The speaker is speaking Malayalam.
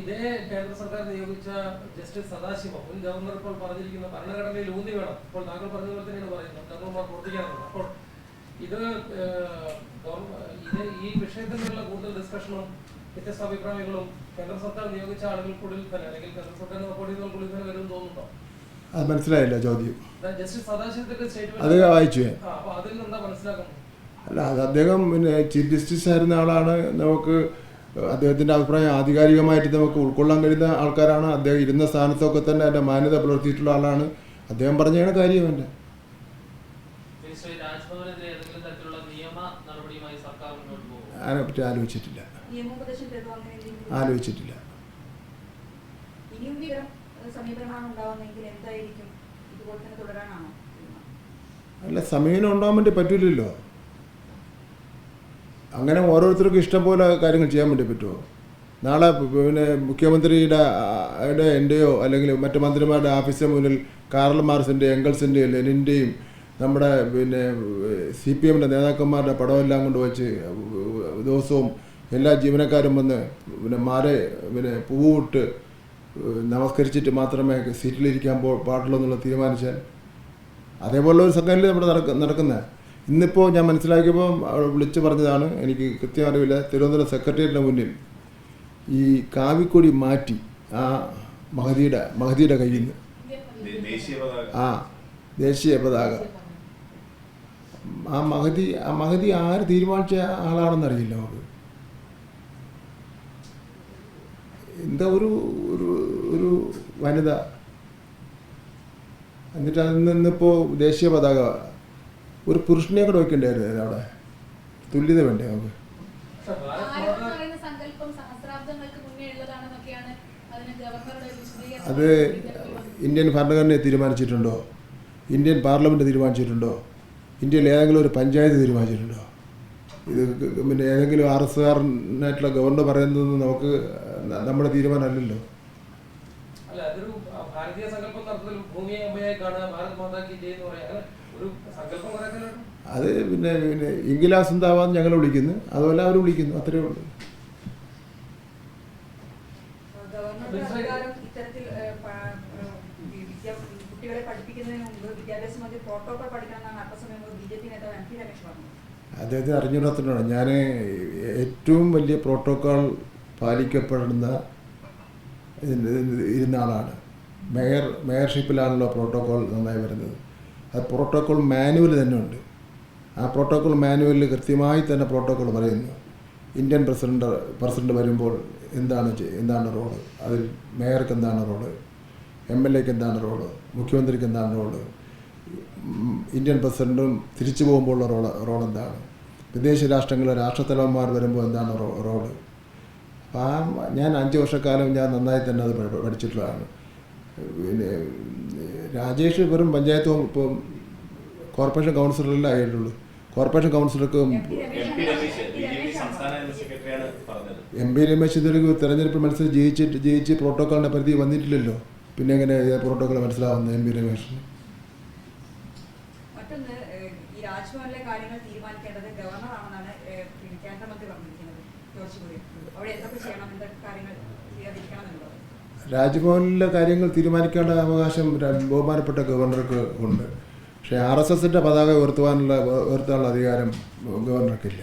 ഇതേ കേന്ദ്ര സർക്കാർ നിയോഗിച്ച ജസ്റ്റിസ് സദാശിവം മുൻ ഗവർണർ ഇപ്പോൾ പറഞ്ഞിരിക്കുന്ന ഭരണഘടനയിൽ ഊന്നി വേണം. ഇപ്പോൾ താങ്കൾ പറഞ്ഞ പോലെ തന്നെയാണ് പറയുന്നത്. ഗവർണർമാർ പ്രവർത്തിക്കാറുണ്ട് അപ്പോൾ ഇത് ഇത് ഈ വിഷയത്തിലുള്ള കൂടുതൽ ഡിസ്കഷനും വ്യത്യസ്ത അഭിപ്രായങ്ങളും കേന്ദ്ര സർക്കാർ നിയോഗിച്ച ആളുകൾക്കുള്ളിൽ തന്നെ അല്ലെങ്കിൽ കേന്ദ്ര സർക്കാർ റിപ്പോർട്ട് ചെയ്തവർക്കുള്ളിൽ തന്നെ വരും തോന്നുന്നുണ്ടോ? അത് മനസ്സിലായില്ല ചോദ്യം. ജസ്റ്റിസ് സദാശിവത്തിന്റെ അത് വായിച്ചു അപ്പൊ അതിൽ നിന്ന് എന്താ മനസ്സിലാക്കുന്നത്? അല്ല അത് അദ്ദേഹം പിന്നെ ചീഫ് ജസ്റ്റിസ് ആയിരുന്ന ആളാണ് നമുക്ക് അദ്ദേഹത്തിന്റെ അഭിപ്രായം ആധികാരികമായിട്ട് നമുക്ക് ഉൾക്കൊള്ളാൻ കഴിയുന്ന ആൾക്കാരാണ്. അദ്ദേഹം ഇരുന്ന സ്ഥാനത്തൊക്കെ തന്നെ എന്റെ മാന്യത പുലർത്തിയിട്ടുള്ള ആളാണ്. അദ്ദേഹം പറഞ്ഞാണ് കാര്യം എന്റെ അതിനെപ്പറ്റി ആലോചിച്ചിട്ടില്ല? ആലോചിച്ചിട്ടില്ല. അല്ല സമീപനം ഉണ്ടാവാൻ വേണ്ടി ഉണ്ടാവുന്നതെങ്കിൽ എന്തായിരിക്കും ഇതുപോലെ തന്നെ തുടരാനാണോ തീരുമാനം? അല്ല സമീപനം ഉണ്ടാകാൻ വേണ്ടി പറ്റില്ലല്ലോ അങ്ങനെ ഓരോരുത്തർക്കും ഇഷ്ടം പോലെ കാര്യങ്ങൾ ചെയ്യാൻ വേണ്ടി പറ്റുമോ? നാളെ പിന്നെ മുഖ്യമന്ത്രിയുടെ യുടെ എന്റെയോ അല്ലെങ്കിൽ മറ്റു മന്ത്രിമാരുടെ ഓഫീസിന് മുന്നിൽ കാർൽ മാർസിന്റെ എങ്കിൾസിന്റെയും ലെനിന്റെയും നമ്മുടെ പിന്നെ സി പി എമ്മിന്റെ നേതാക്കന്മാരുടെ പടമെല്ലാം കൊണ്ട് വച്ച് ദിവസവും എല്ലാ ജീവനക്കാരും വന്ന് പിന്നെ മാരെ പിന്നെ പൂവിട്ട് നമസ്കരിച്ചിട്ട് മാത്രമേ സീറ്റിലിരിക്കാൻ പോ പാടുള്ളൂ എന്നുള്ള തീരുമാനിച്ചാൽ അതേപോലുള്ള ഒരു സംഘടനയിൽ നമ്മുടെ നടക്ക നടക്കുന്നത് ഇന്നിപ്പോൾ ഞാൻ മനസ്സിലാക്കിയപ്പോൾ വിളിച്ചു പറഞ്ഞതാണ് എനിക്ക് കൃത്യം അറിവില്ല തിരുവനന്തപുരം സെക്രട്ടേറിയറ്റിന് മുന്നിൽ ഈ കാവിക്കൊടി മാറ്റി ആ മഹതിയുടെ മഹതിയുടെ കയ്യിൽ നിന്ന് ആ ദേശീയ പതാക. ആ മഹതി ആ മഹതി ആര് തീരുമാനിച്ച ആളാണെന്ന് അറിയില്ല നമുക്ക്. എന്താ ഒരു ഒരു ഒരു വനിത? എന്നിട്ട് അതിൽ നിന്നിപ്പോൾ ദേശീയ പതാക ഒരു പുരുഷനെ കൂടെ വെക്കണ്ടായിരുന്നു അവിടെ. തുല്യത വേണ്ടേ നമുക്ക് അത് ഇന്ത്യൻ ഭരണഘടനയെ തീരുമാനിച്ചിട്ടുണ്ടോ? Indian parliament തീരുമാനിച്ചിട്ടുണ്ടോ? ഇന്ത്യയിൽ ഏതെങ്കിലും ഒരു പഞ്ചായത്ത് തീരുമാനിച്ചിട്ടുണ്ടോ? ഇത് പിന്നെ ഏതെങ്കിലും ആർ എസ് ആറിനായിട്ടുള്ള ഗവർണർ പറയുന്നത് നമുക്ക് നമ്മുടെ തീരുമാനമല്ലല്ലോ ഭാരതീയ സങ്കല്പം നടത്തൽ ഭൂമിയെ അമ്മയായി കാണുക ഭാരത് മാതാ കി ജയ് എന്ന് പറയാം ഒരു സങ്കല്പം അത് പിന്നെ പിന്നെ ഇംഗിലാസ് എന്താവാൻ ഞങ്ങൾ വിളിക്കുന്നു. അതുപോലെ അവർ വിളിക്കുന്നു. അത്രയേ ഉള്ളൂ. അദ്ദേഹത്തെ അറിഞ്ഞിടത്തിനാണ് ഞാൻ ഏറ്റവും വലിയ പ്രോട്ടോക്കോൾ പാലിക്കപ്പെടുന്ന ഇരുന്ന ആളാണ് മേയർ മേയർഷിപ്പിലാണല്ലോ പ്രോട്ടോക്കോൾ നന്നായി വരുന്നത്. അത് പ്രോട്ടോക്കോൾ മാനുവൽ തന്നെ ഉണ്ട്. ആ പ്രോട്ടോക്കോൾ മാനുവലിൽ കൃത്യമായി തന്നെ പ്രോട്ടോക്കോൾ പറയുന്നു. ഇന്ത്യൻ പ്രസിഡന്റ് പ്രസിഡന്റ് വരുമ്പോൾ എന്താണ് എന്താണ് റോൾ അതിൽ മേയർക്ക് എന്താണ് റോൾ എം എൽ എക്ക് എന്താണ് റോൾ മുഖ്യമന്ത്രിക്ക് എന്താണ് റോൾ ഇന്ത്യൻ പ്രസിഡന്റും തിരിച്ചു പോകുമ്പോഴുള്ള റോൾ റോൾ എന്താണ്? വിദേശ രാഷ്ട്രങ്ങളിലെ രാഷ്ട്രത്തലവന്മാർ വരുമ്പോൾ എന്താണ് റോൾ അപ്പം ആ ഞാൻ അഞ്ച് വർഷക്കാലം ഞാൻ നന്നായി തന്നെ അത് പഠിച്ചിട്ടുള്ളതാണ്. പിന്നെ രാജേഷ് വെറും പഞ്ചായത്ത് ഇപ്പം കോർപ്പറേഷൻ കൗൺസിലറല്ല ആയിട്ടുള്ളൂ. കോർപ്പറേഷൻ കൗൺസിലർക്ക് എം പി രമേശ് രമേശ് തെരഞ്ഞെടുപ്പ് മത്സരം ജയിച്ചിട്ട് ജയിച്ച് പ്രോട്ടോക്കോളിന്റെ പരിധി വന്നിട്ടില്ലല്ലോ. പിന്നെ എങ്ങനെ പ്രോട്ടോക്കോൾ മനസ്സിലാവുന്നത് എം പി രമേശിന്? അവിടെ എന്തൊക്കെ ചെയ്യണം? എന്തൊക്കെ കാര്യങ്ങൾ ചെയ്യാതിരിക്കണം എന്നുള്ളത് രാജ്ഭവനിലെ കാര്യങ്ങൾ തീരുമാനിക്കേണ്ട അവകാശം ബഹുമാനപ്പെട്ട ഗവർണർക്ക് ഉണ്ട്. പക്ഷേ ആർ എസ് എസിന്റെ പതാക ഉയർത്തുവാനുള്ള ഉയർത്താനുള്ള അധികാരം ഗവർണർക്കില്ല.